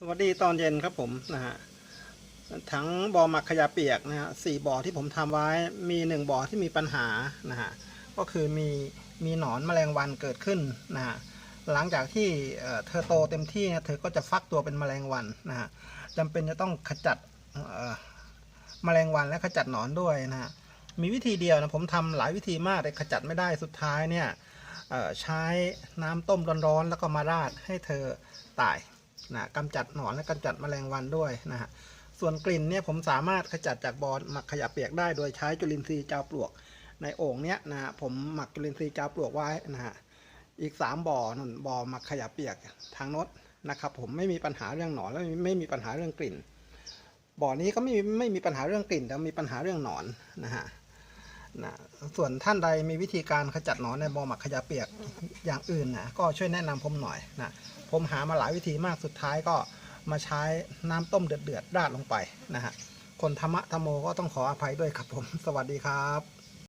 สวัสดีตอนเย็นครับผมนะฮะทั้งบ่อหมักขยะเปียกนะฮะสี่บ่อที่ผมทำไว้มีหนึ่งบ่อที่มีปัญหานะฮะก็คือมีมีหนอนแมลงวันเกิดขึ้นนะฮะหลังจากที่เธอโตเต็มที่เนี่ยเธอก็จะฟักตัวเป็นแมลงวันนะฮะจำเป็นจะต้องขจัดแมลงวันและขจัดหนอนด้วยนะฮะมีวิธีเดียวนะผมทำหลายวิธีมากแต่ขจัดไม่ได้สุดท้ายเนี่ยใช้น้ำต้มร้อนๆแล้วก็มาราดให้เธอตาย นะกำจัดหนอนและกำจัดแมลงวันด้วยนะฮะส่วนกลิ่นเนี่ยผมสามารถขจัดจากบอลหมักขยะเปียกได้โดยใช้จุลินทรีย์เจ้าปลวก ในโอ่งเนี้ยนะผมหมักจุลินทรีย์เจ้าปลวกไว้นะฮะอีกสามบ่อนั่นบ่อหมักขยะเปียกทางน้นนะครับ ผมไม่มีปัญหาเรื่องหนอนและไม่มีปัญหาเรื่องกลิ่นบ่อนี้ก็ไม่มีไม่มีปัญหาเรื่องกลิ่นแต่มีปัญหาเรื่องหนอนนะฮะ นะส่วนท่านใดมีวิธีการขจัดหนอนในบ่อหมักขยะเปียกอย่างอื่นนะก็ช่วยแนะนำผมหน่อยนะผมหามาหลายวิธีมากสุดท้ายก็มาใช้น้ำต้มเดือดๆราดลงไปนะฮะคนธรรมะธรรมโมก็ต้องขออภัยด้วยครับผม สวัสดีครับ